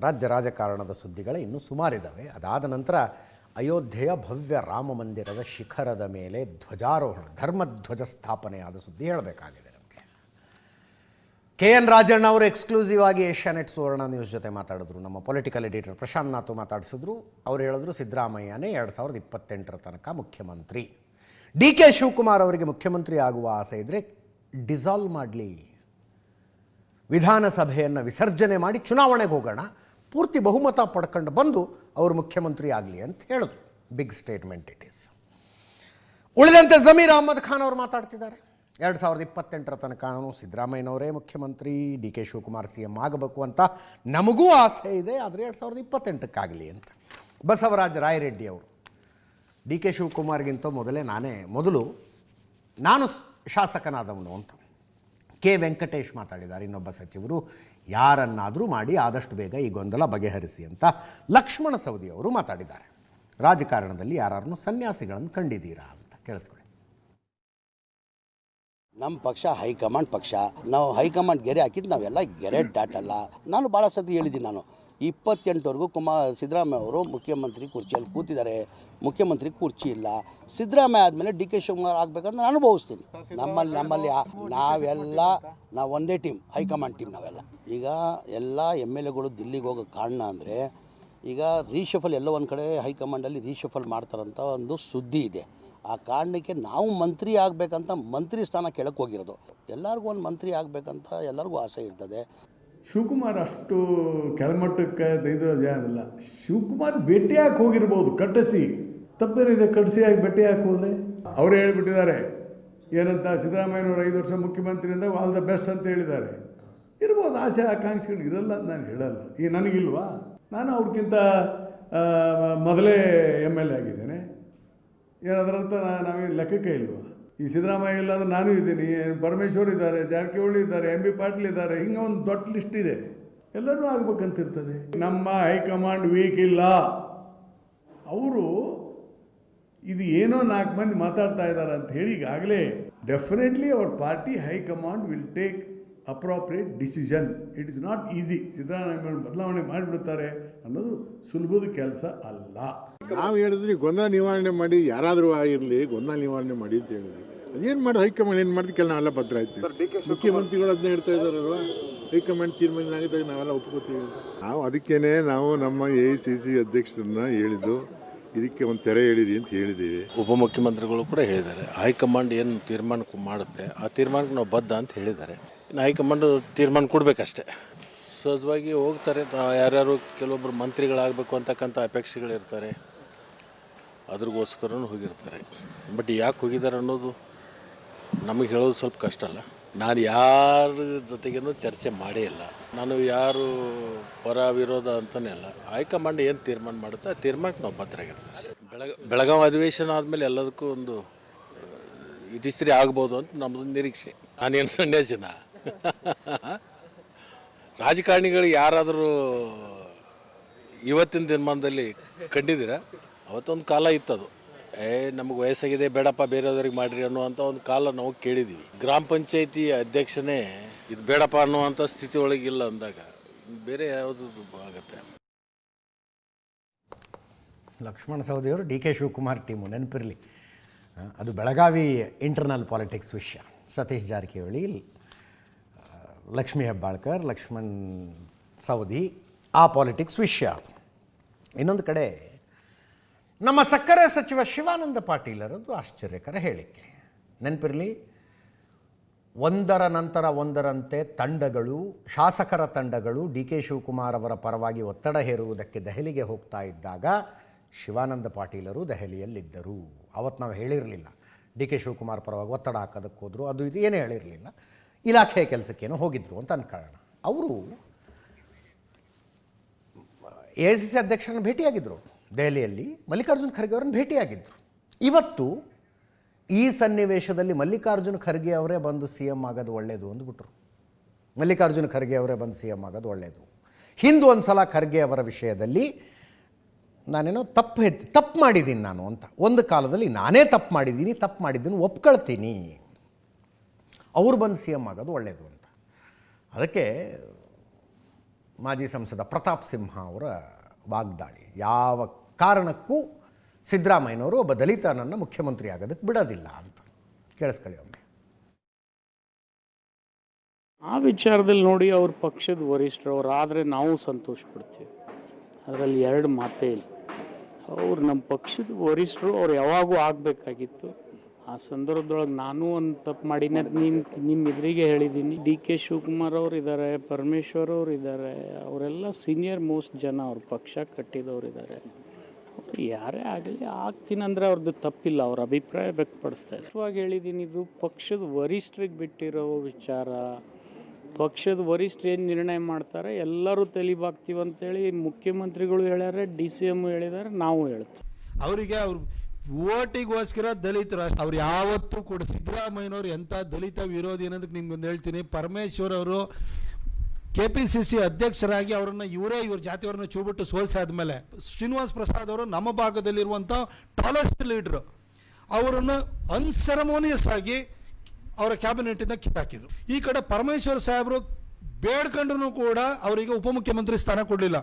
ರಾಜ್ಯ ರಾಜಕಾರಣದ ಸುದ್ದಿಗಳು ಇನ್ನೂ ಸುಮಾರಿದ್ದಾವೆ ಅದಾದ ನಂತರ ಅಯೋಧ್ಯೆಯ ಭವ್ಯ ರಾಮ ಮಂದಿರದ ಶಿಖರದ ಮೇಲೆ ಧ್ವಜಾರೋಹಣ, ಧರ್ಮಧ್ವಜ ಸ್ಥಾಪನೆಯಾದ ಸುದ್ದಿ ಹೇಳಬೇಕಾಗಿದೆ ನಮಗೆ. ಕೆ ಎನ್ ರಾಜಣ್ಣ ಅವರು ಎಕ್ಸ್ಕ್ಲೂಸಿವ್ ಆಗಿ ಏಷ್ಯಾನೆಟ್ ಸುವರ್ಣ ನ್ಯೂಸ್ ಜೊತೆ ಮಾತಾಡಿದ್ರು. ನಮ್ಮ ಪೊಲಿಟಿಕಲ್ ಎಡಿಟರ್ ಪ್ರಶಾಂತ್ ನಾಥು ಮಾತಾಡಿಸಿದ್ರು. ಅವ್ರು ಹೇಳಿದ್ರು, ಸಿದ್ದರಾಮಯ್ಯನೇ ಎರಡು ಸಾವಿರದ ಇಪ್ಪತ್ತೆಂಟರ ತನಕ ಮುಖ್ಯಮಂತ್ರಿ. ಡಿ ಕೆ ಶಿವಕುಮಾರ್ ಅವರಿಗೆ ಮುಖ್ಯಮಂತ್ರಿ ಆಗುವ ಆಸೆ ಇದ್ರೆ ಡಿಸಾಲ್ವ್ ಮಾಡಲಿ. ವಿಧಾನಸಭೆಯನ್ನು ವಿಸರ್ಜನೆ ಮಾಡಿ ಚುನಾವಣೆಗೆ ಹೋಗೋಣ. ಪೂರ್ತಿ ಬಹುಮತ ಪಡ್ಕೊಂಡು ಬಂದು ಅವರು ಮುಖ್ಯಮಂತ್ರಿ ಆಗಲಿ ಅಂತ ಹೇಳಿದ್ರು. ಬಿಗ್ ಸ್ಟೇಟ್ಮೆಂಟ್ ಇಟ್ ಈಸ್ ಉಳಿದಂತೆ ಜಮೀರ್ ಅಹಮದ್ ಖಾನ್ ಅವರು ಮಾತಾಡ್ತಿದ್ದಾರೆ. ಎರಡು ಸಾವಿರದ ಇಪ್ಪತ್ತೆಂಟರ ತನಕ ಸಿದ್ದರಾಮಯ್ಯನವರೇ ಮುಖ್ಯಮಂತ್ರಿ, D K Shivakumar C M ಆಗಬೇಕು ಅಂತ ನಮಗೂ ಆಸೆ ಇದೆ, ಆದರೆ ಎರಡು ಸಾವಿರದ ಇಪ್ಪತ್ತೆಂಟಕ್ಕಾಗಲಿ ಅಂತ. ಬಸವರಾಜ ರಾಯರೆಡ್ಡಿ ಅವರು. ಡಿ ಕೆ ಶಿವಕುಮಾರ್ಗಿಂತ ಮೊದಲೇ ನಾನೇ ಮೊದಲು ನಾನು ಶಾಸಕನಾದವನು ಅಂತ. ಕೆ. ವೆಂಕಟೇಶ್ ಮಾತಾಡಿದ್ದಾರೆ. ಇನ್ನೊಬ್ಬ ಸಚಿವರು, ಯಾರನ್ನಾದರೂ ಮಾಡಿ ಆದಷ್ಟು ಬೇಗ ಈ ಗೊಂದಲ ಬಗೆಹರಿಸಿ ಅಂತ ಲಕ್ಷ್ಮಣ ಸವದಿ ಅವರು ಮಾತಾಡಿದ್ದಾರೆ. ರಾಜಕಾರಣದಲ್ಲಿ ಯಾರನ್ನು ಸನ್ಯಾಸಿಗಳನ್ನು ಕಂಡಿದ್ದೀರಾ ಅಂತ ಕೇಳಿಸ್ಕೊಳ್ಳಿ. ನಮ್ಮ ಪಕ್ಷ ಹೈಕಮಾಂಡ್ ಪಕ್ಷ. ನಾವು ಹೈಕಮಾಂಡ್ ಗೆರೆ ಹಾಕಿದ್ದು ನಾವೆಲ್ಲ ಗೆರೆ ದಾಟಲ್ಲ ನಾನು ಭಾಳ ಸತಿ ಹೇಳಿದ್ದೀನಿ ನಾನು. ಇಪ್ಪತ್ತೆಂಟವರೆಗೂ ಕುಮಾರ್ ಸಿದ್ದರಾಮಯ್ಯ ಅವರು ಮುಖ್ಯಮಂತ್ರಿ ಕುರ್ಚಿಯಲ್ಲಿ ಕೂತಿದ್ದಾರೆ. ಮುಖ್ಯಮಂತ್ರಿ ಕುರ್ಚಿ ಇಲ್ಲ. ಸಿದ್ದರಾಮಯ್ಯ ಆದಮೇಲೆ ಡಿ ಕೆ ಶಿವಕುಮಾರ್ ಆಗ್ಬೇಕಂತ ನಾನು ಅನುಭವಿಸ್ತೀನಿ ನಮ್ಮಲ್ಲಿ ನಮ್ಮಲ್ಲಿ ನಾವೆಲ್ಲ, ನಾವು ಒಂದೇ ಟೀಮ್ ಹೈಕಮಾಂಡ್ ಟೀಮ್ ನಾವೆಲ್ಲ. ಈಗ ಎಲ್ಲ ಎಂ ಎಲ್ ಎಗಳು ದಿಲ್ಲಿಗೆ ಹೋಗೋಕ್ಕೆ ಕಾರಣ ಅಂದರೆ ಈಗ ರೀಶಫಲ್ ಎಲ್ಲೋ ಒಂದು ಕಡೆ ಹೈಕಮಾಂಡಲ್ಲಿ ರೀಶಫಲ್ ಮಾಡ್ತಾರಂತ ಒಂದು ಸುದ್ದಿ ಇದೆ. ಆ ಕಾರಣಕ್ಕೆ ನಾವು ಮಂತ್ರಿ ಆಗಬೇಕಂತ ಮಂತ್ರಿ ಸ್ಥಾನ ಕೆಳಕ್ಕೆ ಹೋಗಿರೋದು. ಎಲ್ಲರಿಗೂ ಒಂದು ಮಂತ್ರಿ ಆಗಬೇಕಂತ ಎಲ್ಲರಿಗೂ ಆಸೆ ಇರ್ತದೆ. ಶಿವಕುಮಾರ್ ಅಷ್ಟು ಕೆಳಮಟ್ಟಕ್ಕೆ ಇದು ಅಲ್ಲ ಶಿವಕುಮಾರ್ ಭೇಟಿಯಾಗಿ ಹೋಗಿರ್ಬೋದು, ಕಟ್ಟಿಸಿ. ತಪ್ಪೇನಿದೆ ಕಟ್ಟಿಸಿಯಾಗಿ ಭೇಟಿಯಾಗಿ ಹೋದರೆ? ಅವರೇ ಹೇಳ್ಬಿಟ್ಟಿದ್ದಾರೆ, ಏನಂತ ಸಿದ್ದರಾಮಯ್ಯನವರು ಐದು ವರ್ಷ ಮುಖ್ಯಮಂತ್ರಿಯಿಂದ ಆಲ್ ದ ಬೆಸ್ಟ್ ಅಂತ ಹೇಳಿದ್ದಾರೆ. ಇರ್ಬೋದು, ಆಸೆ, ಆಕಾಂಕ್ಷೆಗಳು ಇರಲ್ಲ ಅಂತ ನಾನು ಹೇಳಲ್ಲ. ಈ ನನಗಿಲ್ವಾ? ನಾನು ಅವ್ರಿಗಿಂತ ಮೊದಲೇ ಎಂ ಎಲ್ ಎ ಆಗಿದ್ದೇನೆ. ಏನಾದ್ರಂತ ನಾವೇನು ಲೆಕ್ಕಕ್ಕೆ ಇಲ್ವಾ? ಈ ಸಿದ್ದರಾಮಯ್ಯ ಇಲ್ಲ ಅಂದ್ರೆ ನಾನು ಇದ್ದೀನಿ. ಪರಮೇಶ್ವರ್ ಇದ್ದಾರೆ, ಜಾರಕಿಹೊಳಿ ಇದ್ದಾರೆ ಎಂ ಬಿ ಪಾಟೀಲ್ ಇದ್ದಾರೆ. ಹಿಂಗೆ ಒಂದು ದೊಡ್ಡ ಲಿಸ್ಟ್ ಇದೆ. ಎಲ್ಲರೂ ಆಗ್ಬೇಕಂತಿರ್ತದೆ. ನಮ್ಮ ಹೈಕಮಾಂಡ್ ವೀಕ್ ಇಲ್ಲ. ಅವರು ಇದು ಏನೋ ನಾಲ್ಕು ಮಂದಿ ಮಾತಾಡ್ತಾ ಇದ್ದಾರೆ ಅಂತ ಹೇಳಿ ಈಗಾಗಲೇ definitely our party high command will take appropriate decision it is not easy Siddaramaiah ಬದಲಾವಣೆ ಮಾಡಿಬಿಡ್ತಾರೆ ಅನ್ನೋದು ಸುಲಭದ ಕೆಲಸ ಅಲ್ಲ. ನಾವು ಹೇಳಿದ್ರಿ ಗೊಂದಲ ನಿವಾರಣೆ ಮಾಡಿ, ಯಾರಾದರೂ ಆಗಿರಲಿ ಗೊಂದಲ ನಿವಾರಣೆ ಮಾಡಿ ಅಂತ ಹೇಳಿದ್ವಿ ಅದೇನು ಮಾಡೋದು ಹೈಕಮಾಂಡ್ ಏನು ಮಾಡ್ತೀವಿ ಕೆಲ ನಾವೆಲ್ಲ ಪತ್ರ ಆಯ್ತು ಮುಖ್ಯಮಂತ್ರಿಗಳು ಅದನ್ನ ಹೇಳ್ತಾ ಇದ್ದಾರಲ್ವ? ಹೈಕಮಾಂಡ್ ತೀರ್ಮಾನ ಆಗಿದ್ದಾಗ ನಾವೆಲ್ಲ ಒಪ್ಕೋತೀವಿ ನಾವು ಅದಕ್ಕೇನೆ ನಾವು ನಮ್ಮ ಎ ಐ ಸಿ ಸಿ ಅಧ್ಯಕ್ಷರನ್ನ ಹೇಳಿದ್ದು ಇದಕ್ಕೆ ಒಂದು ತೆರೆ ಹೇಳಿರಿ ಅಂತ ಹೇಳಿದ್ದೀವಿ. ಉಪಮುಖ್ಯಮಂತ್ರಿಗಳು ಕೂಡ ಹೇಳಿದ್ದಾರೆ. ಹೈಕಮಾಂಡ್ ಏನು ತೀರ್ಮಾನ ಮಾಡುತ್ತೆ ಆ ತೀರ್ಮಾನಕ್ಕೆ ನಾವು ಬದ್ಧ ಅಂತ ಹೇಳಿದ್ದಾರೆ. ಇನ್ನು ಹೈಕಮಾಂಡ್ ತೀರ್ಮಾನ ಕೊಡಬೇಕಷ್ಟೇ. ಸಹಜವಾಗಿ ಹೋಗ್ತಾರೆ ತಾ- ಯಾರ್ಯಾರು ಕೆಲವೊಬ್ಬರು ಮಂತ್ರಿಗಳಾಗಬೇಕು ಅಂತಕ್ಕಂಥ ಅಪೇಕ್ಷೆಗಳಿರ್ತಾರೆ. ಅದ್ರಿಗೋಸ್ಕರನೂ ಹೋಗಿರ್ತಾರೆ. ಬಟ್ ಯಾಕೆ ಹೋಗಿದ್ದಾರೆ ಅನ್ನೋದು ನಮಗೆ ಹೇಳೋದು ಸ್ವಲ್ಪ ಕಷ್ಟ ಅಲ್ಲ. ನಾನು ಯಾರ ಜೊತೆಗೇನು ಚರ್ಚೆ ಮಾಡೇ ಇಲ್ಲ. ನಾನು ಯಾರು ಪರ ವಿರೋಧ ಅಂತಲೇ ಅಲ್ಲ. ಹೈಕಮಾಂಡ್ ಏನು ತೀರ್ಮಾನ ಮಾಡುತ್ತೆ, ಆ ತೀರ್ಮಾನಕ್ಕೆ ನಾವು ಬದ್ಧರಾಗಿರ್ತೀವಿ ಬೆಳಗ, ಬೆಳಗಾವಿ ಅಧಿವೇಶನ ಆದಮೇಲೆ ಎಲ್ಲದಕ್ಕೂ ಒಂದು ಇತಿಶ್ರೀ ಆಗ್ಬೋದು ಅಂತ ನಮ್ಮದು ನಿರೀಕ್ಷೆ. ನಾನೇನು ಜನ ರಾಜಕಾರಣಿಗಳು ಯಾರಾದರೂ ಇವತ್ತಿನ ದಿನಮಾನದಲ್ಲಿ ಕಂಡಿದ್ದೀರಾ? ಅವತ್ತೊಂದು ಕಾಲ ಇತ್ತದು. ಏ, ನಮಗೆ ವಯಸ್ಸಾಗಿದೆ, ಬೇಡಪ್ಪ, ಬೇರೆಯವ್ರಿಗೆ ಮಾಡಿರಿ ಅನ್ನುವಂಥ ಒಂದು ಕಾಲ ನಾವು ಕೇಳಿದ್ದೀವಿ ಗ್ರಾಮ ಪಂಚಾಯತಿ ಅಧ್ಯಕ್ಷನೇ, ಇದು ಬೇಡಪ್ಪ ಅನ್ನುವಂಥ ಸ್ಥಿತಿ ಒಳಗಿಲ್ಲ ಅಂದಾಗ ಬೇರೆ ಯಾವುದು ಆಗುತ್ತೆ? ಲಕ್ಷ್ಮಣ ಸೌದಿಯವರು ಡಿ ಕೆ ಶಿವಕುಮಾರ್ ಟೀಮು, ನೆನಪಿರಲಿ. ಅದು ಬೆಳಗಾವಿ ಇಂಟರ್ನಲ್ ಪಾಲಿಟಿಕ್ಸ್ ವಿಷಯ. ಸತೀಶ್ ಜಾರಕಿಹೊಳಿ ಲಕ್ಷ್ಮೀ ಹೆಬ್ಬಾಳ್ಕರ್, ಲಕ್ಷ್ಮಣ್ ಸೌದಿ ಆ ಪಾಲಿಟಿಕ್ಸ್ ವಿಷಯ ಅದು. ಇನ್ನೊಂದು ಕಡೆ ನಮ್ಮ ಸಕ್ಕರೆ ಸಚಿವ ಶಿವಾನಂದ ಪಾಟೀಲರದ್ದು ಆಶ್ಚರ್ಯಕರ ಹೇಳಿಕೆ. ನೆನಪಿರಲಿ? ಒಂದರ ನಂತರ ಒಂದರಂತೆ ತಂಡಗಳು, ಶಾಸಕರ ತಂಡಗಳು ಡಿ ಕೆ ಶಿವಕುಮಾರ್ ಅವರ ಪರವಾಗಿ ಒತ್ತಡ ಹೇರುವುದಕ್ಕೆ ದೆಹಲಿಗೆ ಹೋಗ್ತಾ ಇದ್ದಾಗ ಶಿವಾನಂದ ಪಾಟೀಲರು ದೆಹಲಿಯಲ್ಲಿದ್ದರು. ಅವತ್ತು ನಾವು ಹೇಳಿರಲಿಲ್ಲ. ಡಿ ಕೆ ಶಿವಕುಮಾರ್ ಪರವಾಗಿ ಒತ್ತಡ ಹಾಕೋದಕ್ಕೆ ಹೋದರು. ಅದು ಇದು ಏನೂ ಹೇಳಿರಲಿಲ್ಲ. ಇಲಾಖೆಯ ಕೆಲಸಕ್ಕೇನೋ ಹೋಗಿದ್ರು ಅಂತ ಅನ್ಕೊಳ್ಳೋಣ. ಅವರು ಎ ಸಿ ಸಿ ಅಧ್ಯಕ್ಷರನ್ನು ಭೇಟಿಯಾಗಿದ್ದರು ದೆಹಲಿಯಲ್ಲಿ ಮಲ್ಲಿಕಾರ್ಜುನ ಖರ್ಗೆ ಅವರನ್ನು ಭೇಟಿಯಾಗಿದ್ದರು ಇವತ್ತು ಈ ಸನ್ನಿವೇಶದಲ್ಲಿ ಮಲ್ಲಿಕಾರ್ಜುನ ಖರ್ಗೆ ಅವರೇ ಬಂದು ಸಿ ಎಂ ಆಗೋದು ಒಳ್ಳೆಯದು ಅಂದ್ಬಿಟ್ರು. ಮಲ್ಲಿಕಾರ್ಜುನ ಖರ್ಗೆ ಅವರೇ ಬಂದು ಸಿ ಎಂ ಆಗೋದು ಒಳ್ಳೆಯದು ಹಿಂದೆ ಒಂದು ಸಲ ಖರ್ಗೆ ಅವರ ವಿಷಯದಲ್ಲಿ ನಾನೇನೋ ತಪ್ಪು ಹೆಚ್ಚು ತಪ್ಪು ಮಾಡಿದ್ದೀನಿ ನಾನು ಅಂತ. ಒಂದು ಕಾಲದಲ್ಲಿ ನಾನೇ ತಪ್ಪು ಮಾಡಿದ್ದೀನಿ ತಪ್ಪು ಮಾಡಿದ್ದೀನಿ, ಒಪ್ಕೊಳ್ತೀನಿ. ಅವ್ರು ಬಂದು ಸಿ ಎಂ ಆಗೋದು ಒಳ್ಳೆಯದು ಅಂತ. ಅದಕ್ಕೆ ಮಾಜಿ ಸಂಸದ ಪ್ರತಾಪ್ ಸಿಂಹ ಅವರ ವಾಗ್ದಾಳಿ, ಯಾವ ಕಾರಣಕ್ಕೂ ಸಿದ್ದರಾಮಯ್ಯನವರು ಒಬ್ಬ ದಲಿತನನ್ನು ಮುಖ್ಯಮಂತ್ರಿ ಆಗೋದಕ್ಕೆ ಬಿಡೋದಿಲ್ಲ ಅಂತ. ಕೇಳಿಸ್ಕೊಳ್ಳಿ ಒಮ್ಮೆ. ಆ ವಿಚಾರದಲ್ಲಿ ನೋಡಿ ಅವ್ರ ಪಕ್ಷದ ವರಿಷ್ಠರು ಅವ್ರು ಆದರೆ ನಾವು ಸಂತೋಷ ಪಡ್ತೀವಿ ಅದರಲ್ಲಿ ಎರಡು ಮಾತೇ ಇಲ್ಲ. ಅವ್ರು ನಮ್ಮ ಪಕ್ಷದ ವರಿಷ್ಠರು, ಅವ್ರು ಯಾವಾಗೂ ಆಗಬೇಕಾಗಿತ್ತು. ಆ ಸಂದರ್ಭದೊಳಗೆ ನಾನು ಒಂದು ತಪ್ಪು ಮಾಡಿನ ನೀನು ನಿಮ್ಮ ಎದುರಿಗೆ ಹೇಳಿದ್ದೀನಿ. ಡಿ ಕೆ ಶಿವಕುಮಾರ್ ಅವರು ಇದ್ದಾರೆ, ಪರಮೇಶ್ವರ್ ಅವರು ಇದ್ದಾರೆ. ಅವರೆಲ್ಲ ಸೀನಿಯರ್ ಮೋಸ್ಟ್ ಜನ ಅವ್ರ, ಪಕ್ಷ ಕಟ್ಟಿದವರು ಇದ್ದಾರೆ. ಯಾರೇ ಆಗಲಿ ಆಗ್ತೀನಿ ಅಂದರೆ ಅವ್ರದ್ದು ತಪ್ಪಿಲ್ಲ, ಅವ್ರ ಅಭಿಪ್ರಾಯ ವ್ಯಕ್ತಪಡಿಸ್ತಾ ಇದ್ದಾರೆ. ಹೇಳಿದ್ದೀನಿ ಇದು ಪಕ್ಷದ ವರಿಷ್ಠರಿಗೆ ಬಿಟ್ಟಿರೋ ವಿಚಾರ. ಪಕ್ಷದ ವರಿಷ್ಠ ಏನು ನಿರ್ಣಯ ಮಾಡ್ತಾರೆ? ಎಲ್ಲರೂ ತಲೆಬಾಕ್ತೀವಿ ಅಂತೇಳಿ ಮುಖ್ಯಮಂತ್ರಿಗಳು ಹೇಳ್ಯಾರೆ, ಡಿ ಸಿ ಎಂ ಹೇಳಿದ್ದಾರೆ, ನಾವು ಹೇಳ್ತೀವಿ. ಅವರಿಗೆ ಅವ್ರು ಓಟಿಗೋಸ್ಕರ ದಲಿತರು. ಅವ್ರು ಯಾವತ್ತೂ ಕೂಡ ಸಿದ್ದರಾಮಯ್ಯನವರು ಎಂಥ ದಲಿತ ವಿರೋಧಿ ಅನ್ನೋದಕ್ಕೆ ನಿಮ್ಗೊಂದು ಹೇಳ್ತೀನಿ. ಪರಮೇಶ್ವರ್ ಅವರು ಕೆ ಪಿ ಸಿ ಸಿ ಅಧ್ಯಕ್ಷರಾಗಿ ಅವರನ್ನು ಇವರೇ ಇವ್ರ ಜಾತಿಯವರನ್ನ ಚೂಬಿಟ್ಟು ಸೋಲ್ಸಾದ್ಮೇಲೆ ಶ್ರೀನಿವಾಸ್ ಪ್ರಸಾದ್ ಅವರು ನಮ್ಮ ಭಾಗದಲ್ಲಿರುವಂಥ ಟಾಲೆಸ್ಟ್ ಲೀಡ್ರು ಅವರನ್ನು ಅನ್ಸೆರಮೋನಿಯಸ್ ಆಗಿ ಅವರ ಕ್ಯಾಬಿನೆಟಿಂದ ಕಿತ್ತಾಕಿದ್ರು ಈ ಕಡೆ ಪರಮೇಶ್ವರ್ ಸಾಹೇಬರು ಬೇಡ್ಕೊಂಡ್ರು ಕೂಡ ಅವರಿಗೆ ಉಪಮುಖ್ಯಮಂತ್ರಿ ಸ್ಥಾನ ಕೊಡಲಿಲ್ಲ.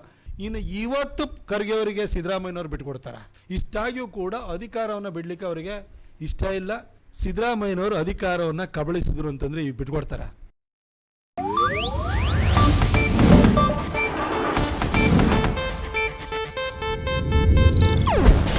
ಇನ್ನು ಇವತ್ತು ಖರ್ಗೆ ಅವರಿಗೆ ಸಿದ್ದರಾಮಯ್ಯನವ್ರು ಬಿಟ್ಕೊಡ್ತಾರೆ. ಇಷ್ಟಾಗಿಯೂ ಕೂಡ ಅಧಿಕಾರವನ್ನು ಬಿಡಲಿಕ್ಕೆ ಅವರಿಗೆ ಇಷ್ಟ ಇಲ್ಲ. ಸಿದ್ದರಾಮಯ್ಯನವರು ಅಧಿಕಾರವನ್ನು ಕಬಳಿಸಿದ್ರು ಅಂತಂದರೆ ಈಗ ಬಿಟ್ಕೊಡ್ತಾರೆ.